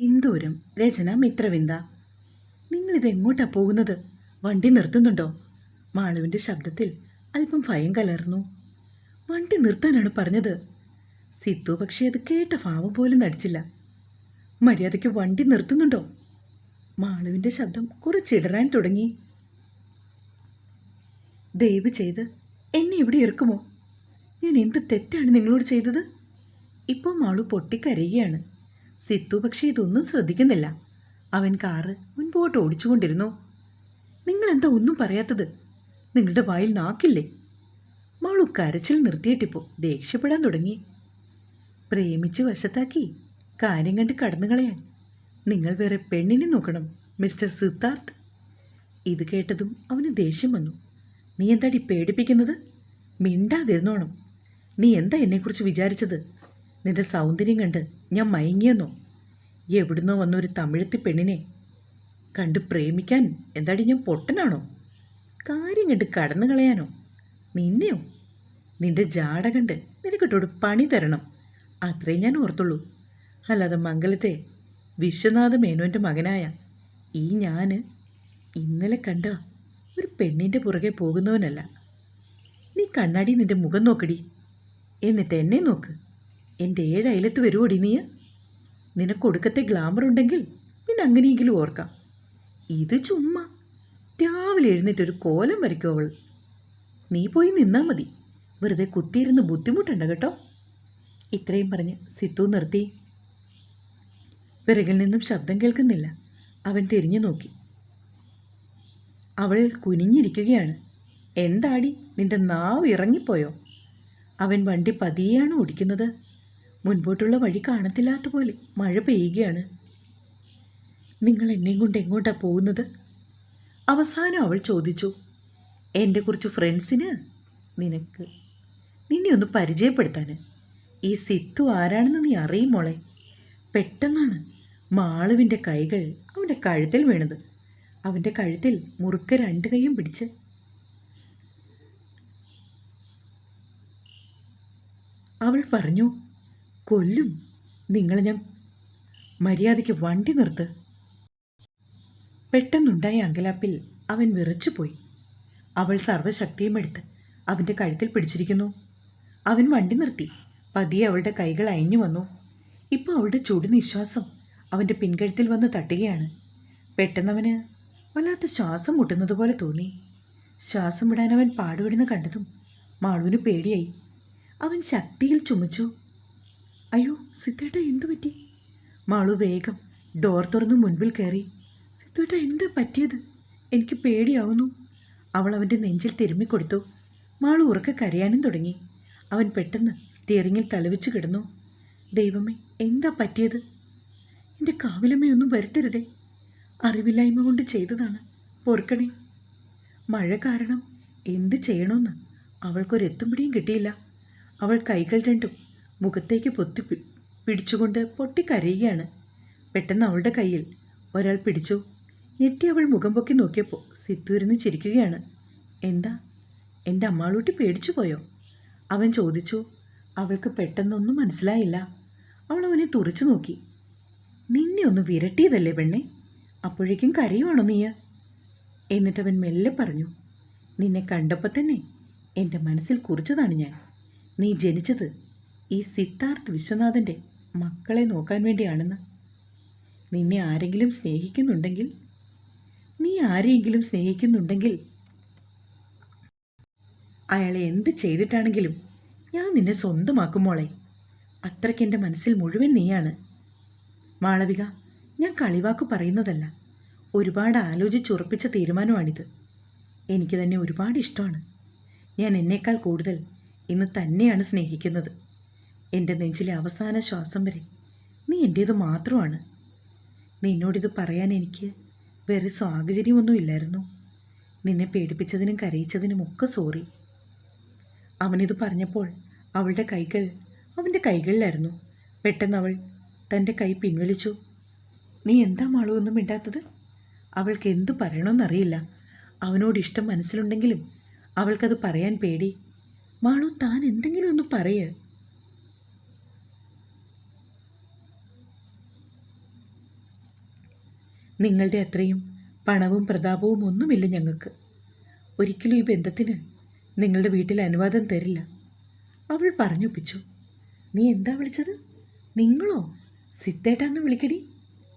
സിന്ദൂരം രചന മിത്രവിന്ദ. നിങ്ങളിത് എങ്ങോട്ടാ പോകുന്നത്? വണ്ടി നിർത്തുന്നുണ്ടോ? മാളുവിന്റെ ശബ്ദത്തിൽ അല്പം ഭയം കലർന്നു. വണ്ടി നിർത്താനാണ് പറഞ്ഞത്. സിത്തു പക്ഷേ അത് കേട്ട ഭാവം പോലും നടിച്ചില്ല. മര്യാദയ്ക്ക് വണ്ടി നിർത്തുന്നുണ്ടോ? മാളുവിന്റെ ശബ്ദം കുറച്ചിടറാൻ തുടങ്ങി. ദയവ് ചെയ്ത് എന്നെ ഇവിടെ ഇറക്കുമോ? ഞാൻ എന്ത് തെറ്റാണ് നിങ്ങളോട് ചെയ്തത്? ഇപ്പോൾ മാളു പൊട്ടിക്കരയുകയാണ്. സിത്തു പക്ഷേ ഇതൊന്നും ശ്രദ്ധിക്കുന്നില്ല. അവൻ കാറ് മുൻപോട്ട് ഓടിച്ചുകൊണ്ടിരുന്നു. നിങ്ങൾ എന്താ ഒന്നും പറയാത്തത്? നിങ്ങളുടെ വായിൽ നാക്കില്ലേ? മാളു കരച്ചിൽ നിർത്തിയിട്ടിപ്പോൾ ദേഷ്യപ്പെടാൻ തുടങ്ങി. പ്രേമിച്ച് വശത്താക്കി കാര്യം കണ്ട് കടന്നു കളയാൻ നിങ്ങൾ വേറെ പെണ്ണിനെ നോക്കണം മിസ്റ്റർ സിദ്ധാർത്ഥ്. ഇത് കേട്ടതും അവന് ദേഷ്യം വന്നു. നീ എന്താടി പേടിപ്പിക്കുന്നത്? മിണ്ടാതിരുന്നോണം. നീ എന്താ എന്നെക്കുറിച്ച് വിചാരിച്ചത്? നിന്റെ സൗന്ദര്യം കണ്ട് ഞാൻ മയങ്ങിയെന്നോ? എവിടുന്നോ വന്നൊരു തമിഴത്തി പെണ്ണിനെ കണ്ട് പ്രേമിക്കാൻ എന്താടി ഞാൻ പൊട്ടനാണോ? കാര്യം കണ്ട് കടന്നു കളയാനോ? നിന്നെയോ? നിന്റെ ജാട കണ്ട് നിനക്കിട്ടോട് പണി തരണം. അത്രേ ഞാൻ ഓർത്തുള്ളൂ. അല്ലാതെ മംഗലത്തെ വിശ്വനാഥ മേനോന്റെ മകനായ ഈ ഞാൻ ഇന്നലെ കണ്ട ഒരു പെണ്ണിന്റെ പുറകെ പോകുന്നവനല്ല. നീ കണ്ണാടി നിന്റെ മുഖം നോക്കടി. എന്നിട്ട് എന്നെ നോക്ക്. എന്റെ ഏഴ് അയലത്ത് വരുവോടി നീ? നിനക്ക് കൊടുക്കത്തെ ഗ്ലാമർ ഉണ്ടെങ്കിൽ പിന്നെ അങ്ങനെയെങ്കിലും ഓർക്കാം. ഇത് ചുമ്മാ. രാവിലെ എഴുന്നേറ്റൊരു കോലം വരയ്ക്കും അവൾ. നീ പോയി നിന്നാൽ മതി. വെറുതെ കുത്തിയിരുന്ന് ബുദ്ധിമുട്ടുണ്ട് കേട്ടോ. ഇത്രയും പറഞ്ഞ് സിത്തു നിർത്തി. പിറകിൽ നിന്നും ശബ്ദം കേൾക്കുന്നില്ല. അവൻ തിരിഞ്ഞു നോക്കി. അവൾ കുനിഞ്ഞിരിക്കുകയാണ്. എന്താടി നിന്റെ നാവ് ഇറങ്ങിപ്പോയോ? അവൻ വണ്ടി പതിയാണ് ഓടിക്കുന്നത്. മുൻപോട്ടുള്ള വഴി കാണത്തില്ലാത്ത പോലെ മഴ പെയ്യുകയാണ്. നിങ്ങൾ എന്നെയും കൊണ്ട് എങ്ങോട്ടാ പോകുന്നത്? അവസാനം അവൾ ചോദിച്ചു എന്റെ കുറച്ച് ഫ്രണ്ട്സിന് നിനക്ക് നിന്നെ ഒന്ന് പരിചയപ്പെടുത്താൻ ഈ സിത്തു ആരാണെന്ന് നീ അറിയും മോളെ. പെട്ടെന്നാണ് മാളുവിന്റെ കൈകൾ അവന്റെ കഴുത്തിൽ വീണത്. അവന്റെ കഴുത്തിൽ മുറുക്ക രണ്ട് കൈയും പിടിച്ച് അവൾ പറഞ്ഞു കൊല്ലും. നിങ്ങളെ ഞാൻ മര്യാദയ്ക്ക് വണ്ടി നിർത്ത്. പെട്ടെന്നുണ്ടായ അങ്കലാപ്പിൽ അവൻ വിറച്ചുപോയി. അവൾ സർവശക്തിയും എടുത്ത് അവന്റെ കഴുത്തിൽ പിടിച്ചിരിക്കുന്നു. അവൻ വണ്ടി നിർത്തി. പതിയെ അവളുടെ കൈകൾ അയഞ്ഞു വന്നു. ഇപ്പോൾ അവളുടെ ചൂട് നിശ്വാസം അവന്റെ പിൻകഴുത്തിൽ വന്ന് തട്ടുകയാണ്. പെട്ടെന്നവന് വല്ലാത്ത ശ്വാസം മുട്ടുന്നത് പോലെ തോന്നി. ശ്വാസം വിടാൻ അവൻ പാടുപെടുന്ന കണ്ടതും മാളുവിന് പേടിയായി. അവൻ ശക്തിയിൽ ചുമച്ചു. അയ്യോ സിത്തേട്ട എന്തു പറ്റി? മാളു വേഗം ഡോർ തുറന്ന് മുൻപിൽ കയറി. സിത്തേട്ട എന്താ പറ്റിയത്? എനിക്ക് പേടിയാവുന്നു. അവൾ അവന്റെ നെഞ്ചിൽ തിരുമ്മിക്കൊടുത്തു മാളു ഉറക്കെ കരയാനും തുടങ്ങി. അവൻ പെട്ടെന്ന് സ്റ്റിയറിങ്ങിൽ തലവിച്ച് കിടന്നു. ദൈവമേ എന്താ പറ്റിയത്? എന്റെ കാവിലമ്മയൊന്നും വരുത്തരുതേ. അറിവില്ലായ്മ കൊണ്ട് ചെയ്തതാണ്. പൊറുക്കണേ. മഴ കാരണം എന്ത് ചെയ്യണമെന്ന് അവൾക്കൊരെത്തും പിടിയും കിട്ടിയില്ല. അവൾ കൈകൾ രണ്ടും മുഖത്തേക്ക് പൊത്തി പിടിച്ചുകൊണ്ട് പൊട്ടിക്കരയുകയാണ്. പെട്ടെന്ന് അവളുടെ കയ്യിൽ ഒരാൾ പിടിച്ചു. ഞെട്ടി അവൾ മുഖം പൊക്കി നോക്കിയപ്പോൾ സിത്തൂരിന്ന് ചിരിക്കുകയാണ്. എന്താ? എന്റെ അമ്മാളൂട്ടി പേടിച്ചു പോയോ? അവൻ ചോദിച്ചു. അവൾക്ക് പെട്ടെന്നൊന്നും മനസ്സിലായില്ല. അവൾ അവനെ തുറച്ചു നോക്കി. നിന്നെ ഒന്ന് വിരട്ടിയതല്ലേ പെണ്ണെ? അപ്പോഴേക്കും കരയുവാണോ നീയ? എന്നിട്ടവൻ മെല്ലെ പറഞ്ഞു. നിന്നെ കണ്ടപ്പോൾ തന്നെ എന്റെ മനസ്സിൽ കുറിച്ചതാണ് ഞാൻ. നീ ജനിച്ചത് ഈ സിദ്ധാർത്ഥ് വിശ്വനാഥന്റെ മക്കളെ നോക്കാൻ വേണ്ടിയാണെന്ന്? നിന്നെ ആരെങ്കിലും സ്നേഹിക്കുന്നുണ്ടെങ്കിൽ? നീ ആരെയെങ്കിലും സ്നേഹിക്കുന്നുണ്ടെങ്കിൽ? അയാളെ എന്ത് ചെയ്തിട്ടാണെങ്കിലും ഞാൻ നിന്നെ സ്വന്തമാക്കും മോളെ. അത്രയ്ക്ക് എന്റെ മനസ്സിൽ മുഴുവൻ നീയാണ്. മാളവിക ഞാൻ കളിവാക്ക് പറയുന്നതല്ല. ഒരുപാട് ആലോചിച്ചുറപ്പിച്ച തീരുമാനമാണിത്. എനിക്ക് തന്നെ ഒരുപാട് ഇഷ്ടമാണ്. ഞാൻ എന്നേക്കാൾ കൂടുതൽ ഇന്ന് തന്നെയാണ് സ്നേഹിക്കുന്നത്. എന്റെ നെഞ്ചിലെ അവസാന ശ്വാസം വരെ. നീ എന്റേത് മാത്രമാണ്. നിന്നോടിത് പറയാൻ എനിക്ക് വേറെ സാഹചര്യമൊന്നുമില്ലായിരുന്നു നിന്നെ പേടിപ്പിച്ചതിനും കരയിച്ചതിനും ഒക്കെ സോറി. അവനിത് പറഞ്ഞപ്പോൾ അവളുടെ കൈകൾ അവന്റെ കൈകളിലായിരുന്നു. പെട്ടെന്ന് അവൾ തന്റെ കൈ പിൻവലിച്ചു. നീ എന്താ മാളുവൊന്നും മിണ്ടാത്തത്? അവൾക്ക് എന്തു പറയണമെന്നറിയില്ല അവനോട് ഇഷ്ടം മനസ്സിലുണ്ടെങ്കിലും അവൾക്കത് പറയാൻ പേടി. മാളു താൻ എന്തെങ്കിലും ഒന്ന് പറയ്. നിങ്ങളുടെ അത്രയും പണവും പ്രതാപവും ഒന്നുമില്ല ഞങ്ങൾക്ക്. ഒരിക്കലും ഈ ബന്ധത്തിന് നിങ്ങളുടെ വീട്ടിൽ അനുവാദം തരില്ല. അവൾ പറഞ്ഞൊപ്പിച്ചു. നീ എന്താ വിളിച്ചത്? നിങ്ങളോ? സിത്തേട്ടാന്ന് വിളിക്കടി.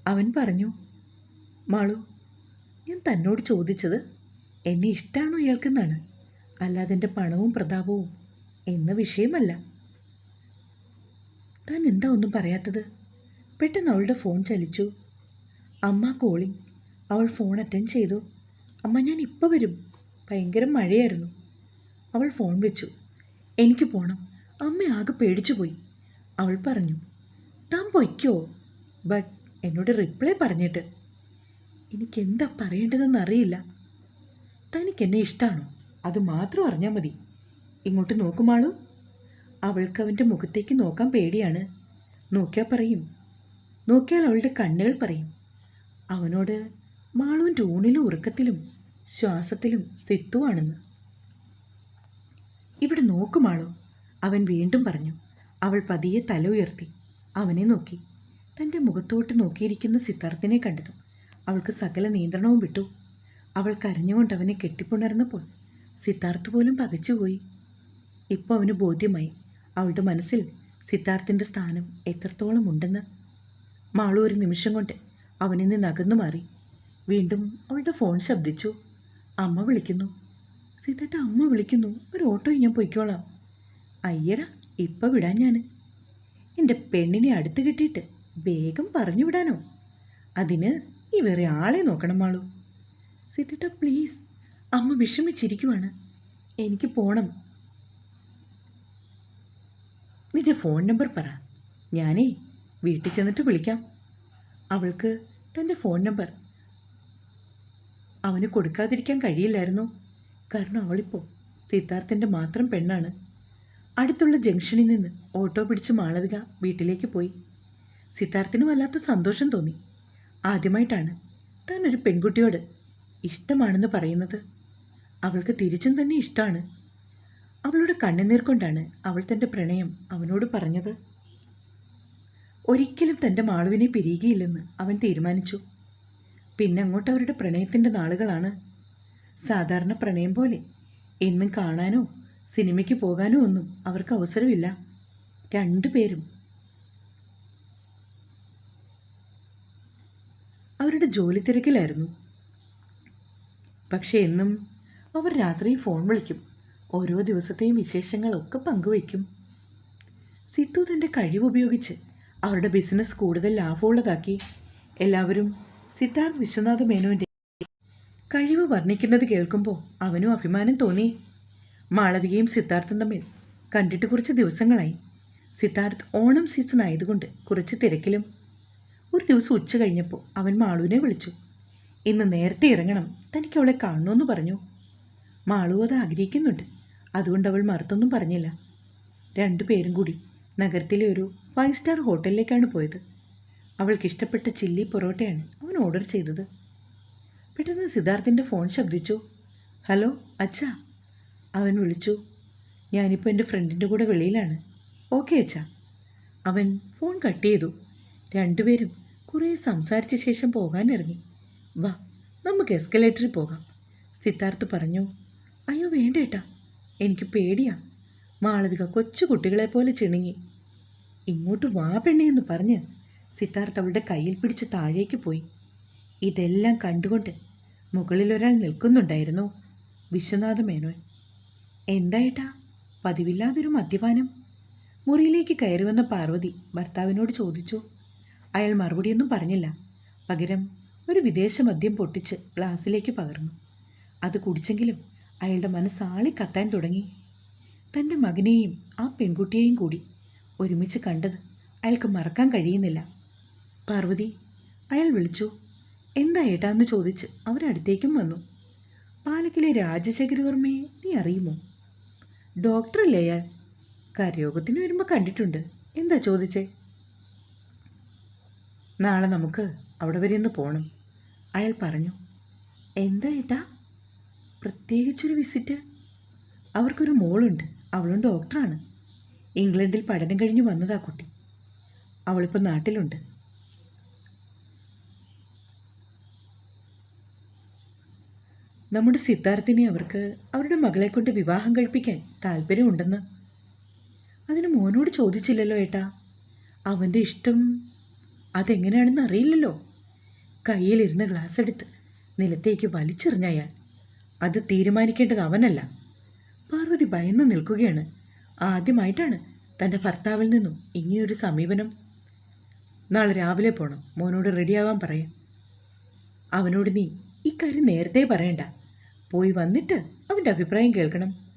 അവൻ പറഞ്ഞു. മാളു ഞാൻ തന്നോട് ചോദിച്ചത് എന്നെ ഇഷ്ടമാണോ ഇയാൾക്കെന്നാണ്. അല്ലാതെ എന്റെ പണവും പ്രതാപവും എന്ന വിഷയമല്ല. താൻ എന്താ ഒന്നും പറയാത്തത്? പെട്ടെന്ന് അവളുടെ ഫോൺ ചലിച്ചു. അമ്മ കോളിംഗ് അവൾ ഫോൺ അറ്റൻഡ് ചെയ്തു. അമ്മ ഞാൻ ഇപ്പോൾ വരും. ഭയങ്കര മഴയായിരുന്നു. അവൾ ഫോൺ വെച്ചു. എനിക്ക് പോണം. അമ്മ ആകെ പേടിച്ചു പോയി. അവൾ പറഞ്ഞു താൻ പൊയ്ക്കോ? ബട്ട് എന്നോട് റിപ്ലൈ പറഞ്ഞിട്ട് എനിക്കെന്താ പറയേണ്ടതെന്ന് അറിയില്ല. തനിക്ക് എന്നെ ഇഷ്ടമാണോ അത് മാത്രം അറിഞ്ഞാൽ മതി. ഇങ്ങോട്ട് നോക്കുമാളൂ അവൾക്ക് അവന്റെ മുഖത്തേക്ക് നോക്കാൻ പേടിയാണ്. നോക്കിയാൽ പറയും. നോക്കിയാൽ അവളുടെ കണ്ണുകൾ പറയും. അവനോട് മാളുവിന്റെ ഊണിലും ഉറക്കത്തിലും ശ്വാസത്തിലും സ്ഥിത്വമാണെന്ന് ഇവിടെ നോക്കുമാളോ അവൻ വീണ്ടും പറഞ്ഞു. അവൾ പതിയെ തല ഉയർത്തി. അവനെ നോക്കി. തന്റെ മുഖത്തോട്ട് നോക്കിയിരിക്കുന്ന സിദ്ധാർത്ഥിനെ കണ്ടതും അവൾക്ക് സകല നിയന്ത്രണവും വിട്ടു. അവൾ കരഞ്ഞുകൊണ്ട് അവനെ കെട്ടിപ്പുണർന്നപ്പോൾ സിദ്ധാർത്ഥ് പോലും പകച്ചുപോയി ഇപ്പോൾ അവന് ബോധ്യമായി അവളുടെ മനസ്സിൽ സിദ്ധാർത്ഥിന്റെ സ്ഥാനം എത്രത്തോളം ഉണ്ടെന്ന്. മാളു ഒരു നിമിഷം കൊണ്ട് അവനിൽ നിന്ന് അകന്നു മാറി. വീണ്ടും അവളുടെ ഫോൺ ശബ്ദിച്ചു. അമ്മ വിളിക്കുന്നു. സീതേട്ട അമ്മ വിളിക്കുന്നു. ഒരു ഓട്ടോ ഞാൻ പൊയ്ക്കോളാം. അയ്യടാ ഇപ്പം വിടാൻ ഞാൻ എന്റെ പെണ്ണിനെ അടുത്ത് കിട്ടിയിട്ട് വേഗം പറഞ്ഞു വിടാനോ? അതിന് ഈ വേറെ ആളെ നോക്കണം മാളു. സീതേട്ട പ്ലീസ് അമ്മ വിഷമിച്ചിരിക്കുവാണ്. എനിക്ക് പോണം. നിന്റെ ഫോൺ നമ്പർ പറ. ഞാനേ വീട്ടിൽ ചെന്നിട്ട് വിളിക്കാം. അവൾക്ക് തന്റെ ഫോൺ നമ്പർ. അവന് കൊടുക്കാതിരിക്കാൻ കഴിയില്ലായിരുന്നു. കാരണം അവളിപ്പോൾ സിദ്ധാർത്ഥന്റെ മാത്രം പെണ്ണാണ്. അടുത്തുള്ള ജംഗ്ഷനിൽ നിന്ന് ഓട്ടോ പിടിച്ച് മാളവിക വീട്ടിലേക്ക് പോയി. സിദ്ധാർത്ഥിന് വല്ലാത്ത സന്തോഷം തോന്നി. ആദ്യമായിട്ടാണ് താൻ ഒരു പെൺകുട്ടിയോട് ഇഷ്ടമാണെന്ന് പറയുന്നത്. അവൾക്ക് തിരിച്ചും തന്നെ ഇഷ്ടമാണ്. അവളുടെ കണ്ണുനീർ കൊണ്ടാണ് അവൾ തന്റെ പ്രണയം അവനോട് പറഞ്ഞത്. ഒരിക്കലും തന്റെ മാളുവിനെ പിരിയുകയില്ലെന്ന് അവൻ തീരുമാനിച്ചു. പിന്നെ അങ്ങോട്ട് അവരുടെ പ്രണയത്തിന്റെ നാളുകളാണ്. സാധാരണ പ്രണയം പോലെ എന്നും കാണാനോ സിനിമയ്ക്ക് പോകാനോ ഒന്നും അവർക്ക് അവസരമില്ല. രണ്ടുപേരും അവരുടെ ജോലി തിരക്കിലായിരുന്നു. പക്ഷേ എന്നും അവർ രാത്രി ഫോൺ വിളിക്കും. ഓരോ ദിവസത്തെയും വിശേഷങ്ങളൊക്കെ പങ്കുവയ്ക്കും. സിത്തു തന്റെ കഴിവുപയോഗിച്ച് അവരുടെ ബിസിനസ് കൂടുതൽ ലാഭമുള്ളതാക്കി. എല്ലാവരും സിദ്ധാർത്ഥ് വിശ്വനാഥ് മേനോന്റെ കഴിവ് വർണിക്കുന്നത് കേൾക്കുമ്പോൾ അവനും അഭിമാനം തോന്നി. മാളവികയും സിദ്ധാർത്ഥും തമ്മിൽ കണ്ടിട്ട് കുറച്ച് ദിവസങ്ങളായി. സിദ്ധാർത്ഥ് ഓണം സീസൺ ആയതുകൊണ്ട് കുറച്ച് തിരക്കിലും. ഒരു ദിവസം ഉച്ച കഴിഞ്ഞപ്പോൾ അവൻ മാളുവിനെ വിളിച്ചു. ഇന്ന് നേരത്തെ ഇറങ്ങണം. തനിക്ക് അവളെ കാണണമെന്ന് പറഞ്ഞു. മാളു അത് ആഗ്രഹിക്കുന്നുണ്ട്. അതുകൊണ്ട് അവൾ മറുത്തൊന്നും പറഞ്ഞില്ല. രണ്ടു പേരും കൂടി നഗരത്തിലെ ഒരു ഫൈവ് സ്റ്റാർ ഹോട്ടലിലേക്കാണ് പോയത്. അവൾക്ക് ഇഷ്ടപ്പെട്ട ചില്ലി പൊറോട്ടയാണ് അവൻ ഓർഡർ ചെയ്തത്. പെട്ടെന്ന് സിദ്ധാർത്ഥിന്റെ ഫോൺ ശബ്ദിച്ചു. ഹലോ അച്ഛാ. അവൻ വിളിച്ചു. ഞാനിപ്പോൾ എന്റെ ഫ്രണ്ടിന്റെ കൂടെ വെളിയിലാണ്. ഓക്കെ അച്ഛാ. അവൻ ഫോൺ കട്ട് ചെയ്തു. രണ്ടുപേരും കുറേ സംസാരിച്ച ശേഷം പോകാനിറങ്ങി. വാ നമുക്ക് എസ്കലേറ്ററിൽ പോകാം സിദ്ധാർത്ഥ് പറഞ്ഞു. അയ്യോ വേണ്ട ഏട്ടാ എനിക്ക് പേടിയാ. മാളവിക കൊച്ചു കുട്ടികളെ പോലെ ചിണുങ്ങി. ഇങ്ങോട്ട് വാ പെണ്ണേന്ന് പറഞ്ഞ് സിദ്ധാർത്ഥ് അവളുടെ കയ്യിൽ പിടിച്ച് താഴേക്ക് പോയി. ഇതെല്ലാം കണ്ടുകൊണ്ട് മുകളിൽ ഒരാൾ നിൽക്കുന്നുണ്ടായിരുന്നു. വിശ്വനാഥ മേനോൻ. എന്തായിട്ടാ പതിവില്ലാതൊരു മദ്യപാനം. മുറിയിലേക്ക് കയറി വന്ന പാർവതി ഭർത്താവിനോട് ചോദിച്ചു. അയാൾ മറുപടിയൊന്നും പറഞ്ഞില്ല. പകരം ഒരു വിദേശ മദ്യം പൊട്ടിച്ച് ഗ്ലാസ്സിലേക്ക് പകർന്നു. അത് കുടിച്ചെങ്കിലും അയാളുടെ മനസ്സാളി കത്താൻ തുടങ്ങി. തന്റെ മകനെയും ആ പെൺകുട്ടിയെയും കൂടി ഒരുമിച്ച് കണ്ടത് അയാൾക്ക് മറക്കാൻ കഴിയുന്നില്ല. പാർവതി അയാൾ വിളിച്ചു എന്താ ഏട്ടാന്ന് ചോദിച്ച് അവരടുത്തേക്കും വന്നു. പാലക്കിലെ രാജശേഖരവർമ്മയെ നീ അറിയുമോ? ഡോക്ടറല്ലേ അയാൾ? കരയോഗത്തിന് വരുമ്പോൾ കണ്ടിട്ടുണ്ട്. എന്താ ചോദിച്ചേ? നാളെ നമുക്ക് അവിടെ വരെ ഒന്ന് പോകണം അയാൾ പറഞ്ഞു. എന്താ ഏട്ടാ? പ്രത്യേകിച്ചൊരു വിസിറ്റ്. അവർക്കൊരു മോളുണ്ട്. അവളും ഡോക്ടറാണ്. ഇംഗ്ലണ്ടിൽ പഠനം കഴിഞ്ഞ് വന്നതാ കുട്ടി. അവളിപ്പോൾ നാട്ടിലുണ്ട്. നമ്മുടെ സിദ്ധാർത്ഥിനെ അവർക്ക് അവരുടെ മകളെ കൊണ്ട് വിവാഹം കഴിപ്പിക്കാൻ താല്പര്യമുണ്ടെന്ന്. അതിന് മോനോട് ചോദിച്ചില്ലല്ലോ ഏട്ടാ. അവന്റെ ഇഷ്ടം അതെങ്ങനെയാണെന്ന് അറിയില്ലല്ലോ. കയ്യിലിരുന്ന ഗ്ലാസ് എടുത്ത് നിലത്തേക്ക് വലിച്ചെറിഞ്ഞ അയാൾ. അത് തീരുമാനിക്കേണ്ടത് അവനല്ല. പാർവതി ഭയന്ന് നിൽക്കുകയാണ്. ആദ്യമായിട്ടാണ് തന്റെ ഭർത്താവിൽ നിന്നും ഇങ്ങനെയൊരു സമീപനം നാളെ രാവിലെ പോകണം മോനോട് റെഡിയാവാൻ പറയാം. അവനോട് നീ ഇക്കാര്യം നേരത്തെ പറയണ്ട. പോയി വന്നിട്ട് അവന്റെ അഭിപ്രായം കേൾക്കണം.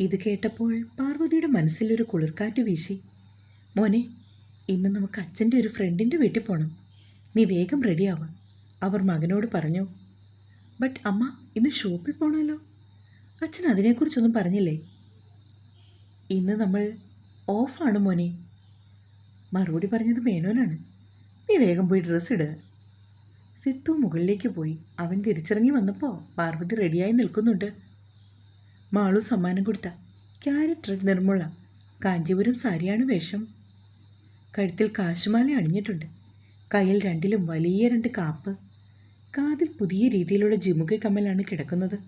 ഇത് കേട്ടപ്പോൾ പാർവതിയുടെ മനസ്സിലൊരു കുളിർക്കാറ്റ് വീശി. മോനെ ഇന്ന് നമുക്ക് അച്ഛന്റെ ഒരു ഫ്രണ്ടിന്റെ വീട്ടിൽ പോകണം നീ വേഗം റെഡിയാവുക അവർ മകനോട് പറഞ്ഞു ബട്ട് അമ്മ ഇന്ന് ഷോപ്പിൽ പോകണമല്ലോ അച്ഛൻ അതിനെക്കുറിച്ചൊന്നും പറഞ്ഞില്ലേ? ഇന്ന് നമ്മൾ ഓഫാണ് മോനെ. മറുപടി പറഞ്ഞത് മേനോനാണ്. നീ വേഗം പോയി ഡ്രസ്സ് ഇടുക സിത്തു മുകളിലേക്ക് പോയി. അവൻ തിരിച്ചിറങ്ങി വന്നപ്പോൾ പാർവതി റെഡിയായി നിൽക്കുന്നുണ്ട്. മാളു സമ്മാനം കൊടുത്ത. ക്യാരറ്റ് റെഡ് നിർമ്മുള്ള കാഞ്ചീപുരം സാരിയാണ് വേഷം. കഴുത്തിൽ കാശുമാല അണിഞ്ഞിട്ടുണ്ട്. കയ്യിൽ രണ്ടിലും വലിയ രണ്ട് കാപ്പ്. കാതിൽ പുതിയ രീതിയിലുള്ള ജിമുക കമ്മലാണ് കിടക്കുന്നത്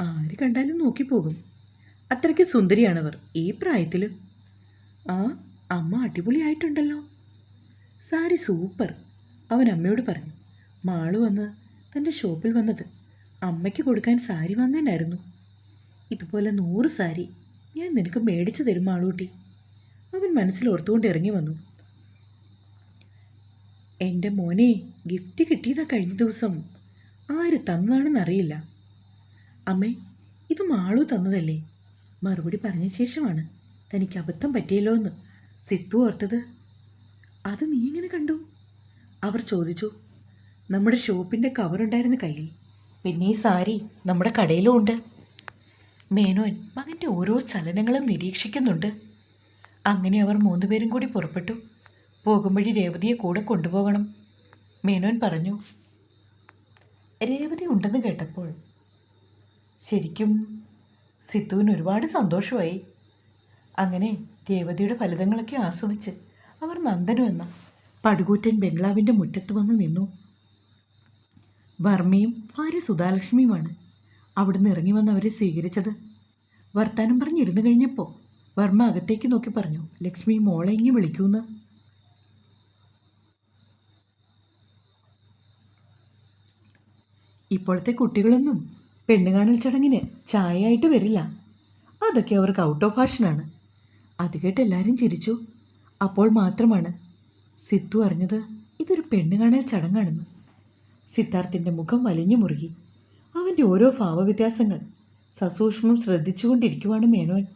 ആര് കണ്ടാലും നോക്കിപ്പോകും. അത്രയ്ക്ക് സുന്ദരിയാണവർ ഈ പ്രായത്തിൽ ആ അമ്മ അടിപൊളിയായിട്ടുണ്ടല്ലോ. സാരി സൂപ്പർ അവൻ അമ്മയോട് പറഞ്ഞു. മാൾ വന്ന് തന്റെ ഷോപ്പിൽ വന്നത് അമ്മയ്ക്ക് കൊടുക്കാൻ സാരി വാങ്ങാനായിരുന്നു. ഇതുപോലെ നൂറ് സാരി ഞാൻ നിനക്ക് മേടിച്ചു തരും മാളൂട്ടി. അവൻ മനസ്സിൽ ഓർത്തുകൊണ്ട് ഇറങ്ങി വന്നു. എന്റെ മോനെ ഗിഫ്റ്റ് കിട്ടിയതാ കഴിഞ്ഞ ദിവസം. ആര് തന്നാണെന്നറിയില്ല. അമ്മേ ഇത് മാളു തന്നതല്ലേ? മറുപടി പറഞ്ഞ ശേഷമാണ് തനിക്ക് അബദ്ധം പറ്റിയല്ലോ എന്ന് സിത്തു ഓർത്തത്. അത് നീ ഇങ്ങനെ കണ്ടു? അവർ ചോദിച്ചു. നമ്മുടെ ഷോപ്പിന്റെ കവറുണ്ടായിരുന്ന കയ്യിൽ. പിന്നെ ഈ സാരി നമ്മുടെ കടയിലും ഉണ്ട്. മേനോൻ മകന്റെ ഓരോ ചലനങ്ങളും നിരീക്ഷിക്കുന്നുണ്ട്. അങ്ങനെ അവർ മൂന്നുപേരും കൂടി പുറപ്പെട്ടു. പോകുമ്പഴി രേവതിയെ കൂടെ കൊണ്ടുപോകണം. മേനോൻ പറഞ്ഞു രേവതി ഉണ്ടെന്ന് കേട്ടപ്പോൾ ശരിക്കും സിത്തുവിന് ഒരുപാട് സന്തോഷമായി. അങ്ങനെ രേവതിയുടെ ഫലിതങ്ങളൊക്കെ ആസ്വദിച്ച് അവർ നന്ദനു എന്ന പടുകൂറ്റൻ ബംഗ്ലാവിന്റെ മുറ്റത്ത് വന്ന് നിന്നു. വർമ്മയും ഭാര്യ സുധാലക്ഷ്മിയുമാണ് അവിടുന്ന് ഇറങ്ങി വന്ന് അവരെ സ്വീകരിച്ചത്. വർത്താനം പറഞ്ഞിരുന്നു കഴിഞ്ഞപ്പോൾ വർമ്മ അകത്തേക്ക് നോക്കി പറഞ്ഞു ലക്ഷ്മി മോളെ ഇങ്ങി വിളിക്കൂന്ന്? ഇപ്പോഴത്തെ കുട്ടികളൊന്നും പെണ്ണുകാണൽ ചടങ്ങിന് ചായയായിട്ട് വരില്ല. അതൊക്കെ അവർക്ക് ഔട്ട് ഓഫ് ഫാഷനാണ് അത് കേട്ട് എല്ലാവരും ചിരിച്ചു. അപ്പോൾ മാത്രമാണ് സിത്തു അറിഞ്ഞത് ഇതൊരു പെണ്ണുകാണൽ ചടങ്ങാണെന്ന്. സിദ്ധാർത്ഥിന്റെ മുഖം വലിഞ്ഞു മുറുകി. അവന്റെ ഓരോ ഭാവവ്യത്യാസങ്ങൾ സസൂക്ഷ്മം ശ്രദ്ധിച്ചുകൊണ്ടിരിക്കുവാണ് മേനോൻ.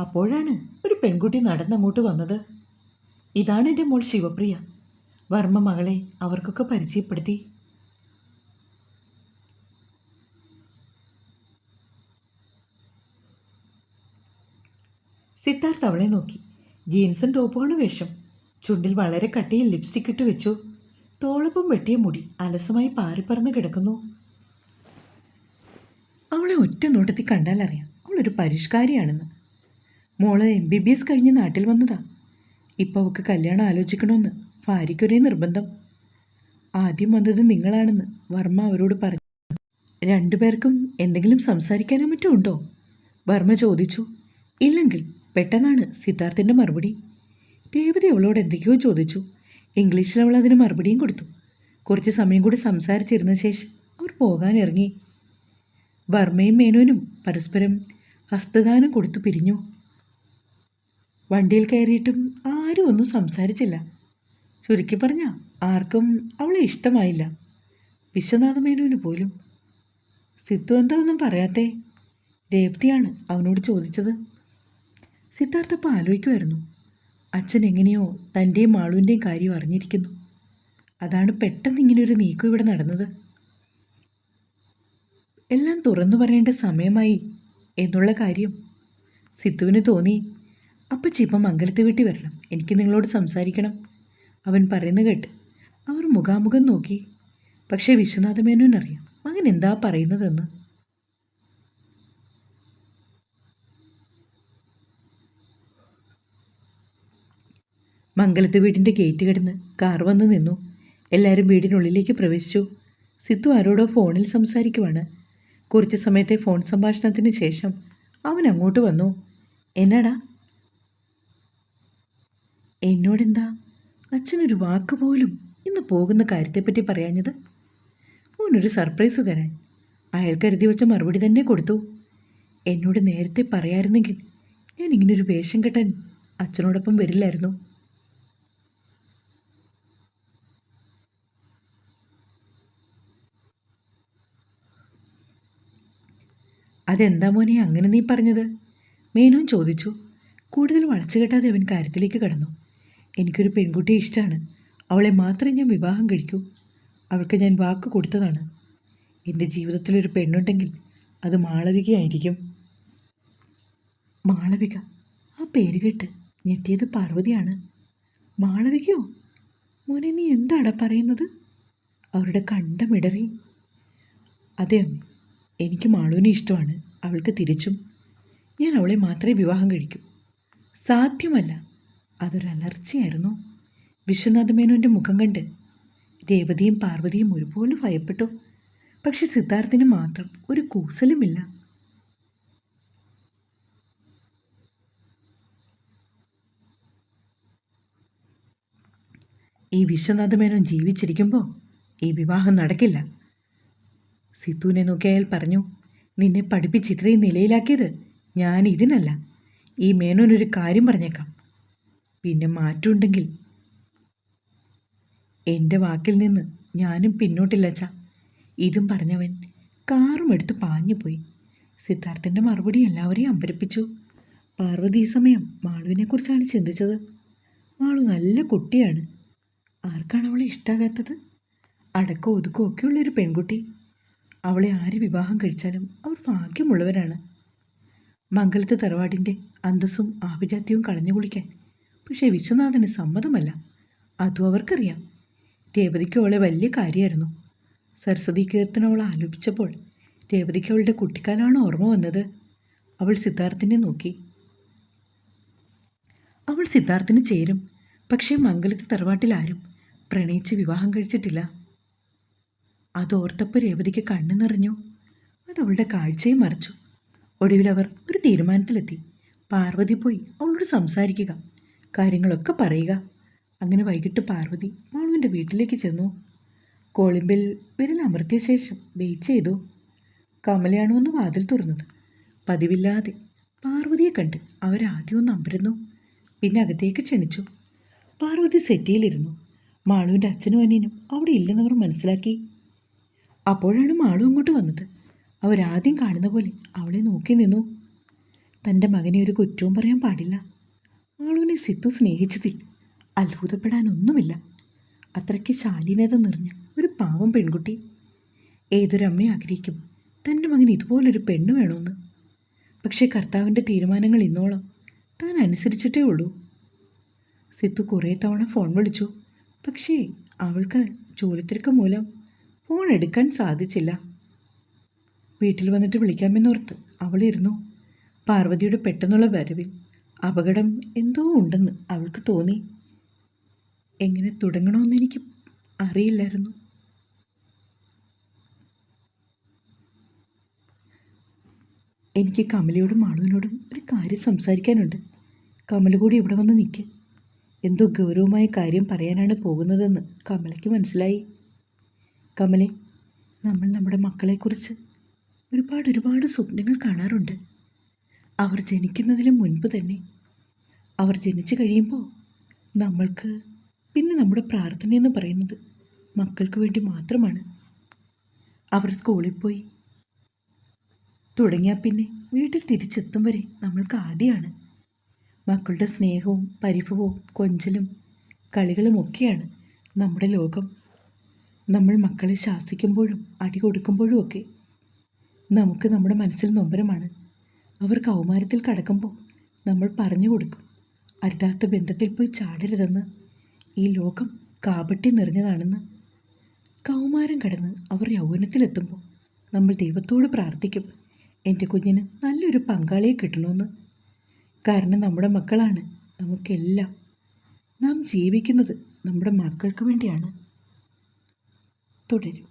അപ്പോഴാണ് ഒരു പെൺകുട്ടി നടന്നങ്ങോട്ട് വന്നത്. ഇതാണ് എന്റെ മോൾ ശിവപ്രിയ. വർമ്മ മകളെ അവർക്കൊക്കെ പരിചയപ്പെടുത്തി. സിദ്ധാർത്ഥ് അവളെ നോക്കി. ജീൻസും ടോപ്പുമാണ് വേഷം. ചുണ്ടിൽ വളരെ കട്ടിയിൽ ലിപ്സ്റ്റിക് ഇട്ട് വെച്ചു. തോളപ്പം വെട്ടിയ മുടി അലസമായി പാറിപ്പറന്ന് കിടക്കുന്നു. അവളെ ഒറ്റ നോട്ടത്തിൽ കണ്ടാലറിയാം അവളൊരു പരിഷ്കാരിയാണെന്ന്. മോൾ എം ബി ബി എസ് കഴിഞ്ഞ് നാട്ടിൽ വന്നതാ. ഇപ്പോൾ അവൾക്ക് കല്യാണം ആലോചിക്കണമെന്ന് ഭാര്യയ്ക്കൊരേ നിർബന്ധം. ആദ്യം വന്നത് നിങ്ങളാണെന്ന് വർമ്മ അവരോട് പറഞ്ഞു. രണ്ടുപേർക്കും എന്തെങ്കിലും സംസാരിക്കാനോ മറ്റോ ഉണ്ടോ? വർമ്മ ചോദിച്ചു. ഇല്ലെങ്കിൽ പെട്ടെന്നാണ് സിദ്ധാർത്ഥിന്റെ മറുപടി. രേവതി അവളോട് എന്തൊക്കെയോ ചോദിച്ചു. ഇംഗ്ലീഷിൽ അവൾ അതിന് മറുപടിയും കൊടുത്തു. കുറച്ച് സമയം കൂടി സംസാരിച്ചിരുന്ന ശേഷം അവർ പോകാനിറങ്ങി വർമ്മയും മേനോനും പരസ്പരം ഹസ്തദാനം കൊടുത്തു പിരിഞ്ഞു. വണ്ടിയിൽ കയറിയിട്ടും ആരും ഒന്നും സംസാരിച്ചില്ല. ചുരുക്കി പറഞ്ഞ ആർക്കും അവളെ ഇഷ്ടമായില്ല. വിശ്വനാഥ മേനോന് പോലും. സിദ്ധു എന്താ ഒന്നും പറയാത്തേ? രേവതിയാണ് അവനോട് ചോദിച്ചത്. സിദ്ധാർത്ഥ അപ്പം ആലോചിക്കുമായിരുന്നു. അച്ഛൻ എങ്ങനെയോ തന്റെയും മാളുവിന്റെയും കാര്യം അറിഞ്ഞിരിക്കുന്നു. അതാണ് പെട്ടെന്ന് ഇങ്ങനെയൊരു നീക്കം ഇവിടെ നടന്നത്. എല്ലാം തുറന്നു പറയേണ്ട സമയമായി എന്നുള്ള കാര്യം സിദ്ധുവിന് തോന്നി. അപ്പച്ചി ഇപ്പം മംഗലത്തെ വീട്ടിൽ വരണം. എനിക്ക് നിങ്ങളോട് സംസാരിക്കണം. അവൻ പറയുന്നത് കേട്ട് അവർ മുഖാമുഖം നോക്കി. പക്ഷേ വിശ്വനാഥമേനോനറിയാം. മകൻ എന്താ പറയുന്നതെന്ന്. മംഗലത്ത് വീടിന്റെ ഗേറ്റ് കിടന്ന് കാർ വന്ന് നിന്നു. എല്ലാവരും വീടിനുള്ളിലേക്ക് പ്രവേശിച്ചു. സിത്തു ആരോടോ ഫോണിൽ സംസാരിക്കുവാണ്. കുറച്ച് സമയത്തെ ഫോൺ സംഭാഷണത്തിന് ശേഷം അവൻ അങ്ങോട്ട് വന്നു. എന്നാടാ? എന്നോടെന്താ? അച്ഛനൊരു വാക്ക് പോലും ഇന്ന് പോകുന്ന കാര്യത്തെപ്പറ്റി പറയാഞ്ഞത്? മോനൊരു സർപ്രൈസ് തരാൻ. അയാൾ കരുതി വെച്ച മറുപടി തന്നെ കൊടുത്തു. എന്നോട് നേരത്തെ പറയായിരുന്നെങ്കിൽ ഞാൻ ഇങ്ങനൊരു വേഷം കെട്ടാൻ അച്ഛനോടൊപ്പം വരില്ലായിരുന്നു. അതെന്താ മോനെ അങ്ങനെ നീ പറഞ്ഞത്? മേനോൻ ചോദിച്ചു. കൂടുതൽ വളച്ചു കെട്ടാതെ അവൻ കാര്യത്തിലേക്ക് കടന്നു. എനിക്കൊരു പെൺകുട്ടി ഇഷ്ടമാണ് അവളെ മാത്രമേ ഞാൻ വിവാഹം കഴിക്കൂ. അവൾക്ക് ഞാൻ വാക്ക് കൊടുത്തതാണ്. എന്റെ ജീവിതത്തിലൊരു പെണ്ണുണ്ടെങ്കിൽ അത് മാളവികയായിരിക്കും. മാളവിക ആ പേര് കേട്ട് ഞെട്ടിയത് പാർവതിയാണ്. മാളവികയോ? മോനെ നീ എന്താടാ പറയുന്നത്? അവരുടെ കണ്ടമിടറി. അതെ അമ്മ എനിക്ക് മാളുവിനെ ഇഷ്ടമാണ്. അവൾക്ക് തിരിച്ചും. ഞാൻ അവളെ മാത്രമേ വിവാഹം കഴിക്കൂ. സാധ്യമല്ല. അതൊരു അലർച്ചയായിരുന്നു. വിശ്വനാഥ മേനോന്റെ മുഖം കണ്ട്. രേവതിയും പാർവതിയും ഒരുപോലെ ഭയപ്പെട്ടു. പക്ഷെ സിദ്ധാർത്ഥിന് മാത്രം ഒരു കൂസലുമില്ല. ഈ വിശ്വനാഥ മേനോൻ ജീവിച്ചിരിക്കുമ്പോൾ ഈ വിവാഹം നടക്കില്ല. സിത്തുവിനെ നോക്കി അയാൾ പറഞ്ഞു നിന്നെ പഠിപ്പിച്ച് ഇത്രയും നിലയിലാക്കിയത് ഞാൻ ഇതിനല്ല. ഈ മേനോനൊരു കാര്യം പറഞ്ഞേക്കാം. പിന്നെ മാറ്റമുണ്ടെങ്കിൽ. എന്റെ വാക്കിൽ നിന്ന് ഞാനും പിന്നോട്ടില്ല ചാ ഇതും പറഞ്ഞവൻ കാറും എടുത്ത് പാഞ്ഞുപോയി. സിദ്ധാർത്ഥന്റെ മറുപടി എല്ലാവരെയും അമ്പരപ്പിച്ചു. പാർവതി ഈ സമയം മാളുവിനെക്കുറിച്ചാണ് ചിന്തിച്ചത്. മാളു നല്ല കുട്ടിയാണ്. ആർക്കാണ് അവളെ ഇഷ്ടാകാത്തത്? അടക്കം ഒതുക്കമൊക്കെയുള്ളൊരു പെൺകുട്ടി. അവളെ ആര് വിവാഹം കഴിച്ചാലും അവർ ഭാഗ്യമുള്ളവരാണ്. മംഗലത്ത് തറവാടിന്റെ അന്തസ്സും ആഭിജാത്യവും കളഞ്ഞു കുളിക്കാൻ. പക്ഷേ വിശ്വനാഥന് സമ്മതമല്ല. അതും അവർക്കറിയാം. രേവതിക്ക് അവളെ വലിയ കാര്യമായിരുന്നു. സരസ്വതി കീർത്തനം അവൾ ആലോപിച്ചപ്പോൾ രേവതിക്ക് അവളുടെ കുട്ടിക്കാലാണ് ഓർമ്മ വന്നത്. അവൾ സിദ്ധാർത്ഥിനെ നോക്കി. അവൾ സിദ്ധാർത്ഥിന് ചേരും. പക്ഷേ മംഗലത്ത് തറവാട്ടിൽ ആരും പ്രണയിച്ച് വിവാഹം കഴിച്ചിട്ടില്ല. അതോർത്തപ്പോൾ രേവതിക്ക് കണ്ണു നിറഞ്ഞു. അതവളുടെ കാഴ്ചയും മറിച്ചു. ഒടുവിൽ അവർ ഒരു തീരുമാനത്തിലെത്തി. പാർവതി പോയി അവളോട് സംസാരിക്കുക കാര്യങ്ങളൊക്കെ പറയുക. അങ്ങനെ വൈകിട്ട് പാർവതി മാളുവിന്റെ വീട്ടിലേക്ക് ചെന്നു. കോളിമ്പിൽ വിരൽ അമർത്തിയ ശേഷം വെയിറ്റ് ചെയ്തു. കമലയാണ് ഒന്ന് വാതിൽ തുറന്നത്. പതിവില്ലാതെ പാർവതിയെ കണ്ട് അവരാദ്യം ഒന്ന് അമ്പരുന്നു പിന്നെ അകത്തേക്ക് ക്ഷണിച്ചു. പാർവതി സെറ്റിയിലിരുന്നു. മാളുവിന്റെ അച്ഛനും അനിയനും അവിടെ ഇല്ലെന്നവർ മനസ്സിലാക്കി. അപ്പോഴാണ് മാളും അങ്ങോട്ട് വന്നത്. അവരാദ്യം കാണുന്ന പോലെ അവളെ നോക്കി നിന്നു. തന്റെ മകനെ ഒരു കുറ്റവും പറയാൻ പാടില്ല. മാളുവിനെ സിത്തു സ്നേഹിച്ചതിൽ അത്ഭുതപ്പെടാനൊന്നുമില്ല. അത്രയ്ക്ക് ശാലീനത നിറഞ്ഞ ഒരു പാവം പെൺകുട്ടി. ഏതൊരമ്മ ആഗ്രഹിക്കും? തന്റെ മകൻ ഇതുപോലൊരു പെണ്ണ് വേണമെന്ന് പക്ഷേ കർത്താവിന്റെ തീരുമാനങ്ങൾ ഇന്നോളം താൻ അനുസരിച്ചിട്ടേ ഉള്ളൂ. സിത്തു കുറേ തവണ ഫോൺ വിളിച്ചു. പക്ഷേ അവൾക്ക് ജോലിത്തിരക്ക് മൂലം ഫോൺ എടുക്കാൻ സാധിച്ചില്ല. വീട്ടിൽ വന്നിട്ട് വിളിക്കാമെന്നോർത്ത് അവളിരുന്നു. പാർവതിയുടെ പെട്ടെന്നുള്ള വരവിൽ അപകടം എന്തോ ഉണ്ടെന്ന് അവൾക്ക് തോന്നി. എങ്ങനെ തുടങ്ങണമെന്ന് എനിക്ക് അറിയില്ലായിരുന്നു. എനിക്ക് കമലയോടും മാളുവിനോടും ഒരു കാര്യം സംസാരിക്കാനുണ്ട്. കമല കൂടി ഇവിടെ വന്ന് നിൽക്ക് എന്തോ ഗൗരവമായ കാര്യം പറയാനാണ് പോകുന്നതെന്ന് കമലയ്ക്ക് മനസ്സിലായി. കമലെ നമ്മൾ നമ്മുടെ മക്കളെക്കുറിച്ച് ഒരുപാട് ഒരുപാട് സ്വപ്നങ്ങൾ കാണാറുണ്ട്. അവർ ജനിക്കുന്നതിന് മുൻപ് തന്നെ അവർ ജനിച്ചു കഴിയുമ്പോൾ നമ്മൾക്ക് പിന്നെ നമ്മുടെ പ്രാർത്ഥന എന്ന് പറയുന്നത് മക്കൾക്ക് വേണ്ടി മാത്രമാണ്. അവർ സ്കൂളിൽ പോയി തുടങ്ങിയാൽ പിന്നെ വീട്ടിൽ തിരിച്ചെത്തും വരെ നമ്മൾക്ക് ആദ്യമാണ് മക്കളുടെ സ്നേഹവും പരിഭവവും കൊഞ്ചലും കളികളും ഒക്കെയാണ് നമ്മുടെ ലോകം. നമ്മൾ മക്കളെ ശാസിക്കുമ്പോഴും അടി കൊടുക്കുമ്പോഴും ഒക്കെ നമുക്ക് നമ്മുടെ മനസ്സിൽ നൊമ്പരമാണ്. അവർ കൗമാരത്തിൽ കടക്കുമ്പോൾ നമ്മൾ പറഞ്ഞു കൊടുക്കും. അരുതാത്ത ബന്ധത്തിൽ പോയി ചാടരുതെന്ന്. ഈ ലോകം കാപട്ടി നിറഞ്ഞതാണെന്ന്. കൗമാരം കടന്ന് അവർ യൗവനത്തിലെത്തുമ്പോൾ നമ്മൾ ദൈവത്തോട് പ്രാർത്ഥിക്കും എന്റെ കുഞ്ഞിന് നല്ലൊരു പങ്കാളിയെ കിട്ടണമെന്ന്. കാരണം നമ്മുടെ മക്കളാണ് നമുക്കെല്ലാം. നാം ജീവിക്കുന്നത് നമ്മുടെ മക്കൾക്ക് വേണ്ടിയാണ്. തുടരും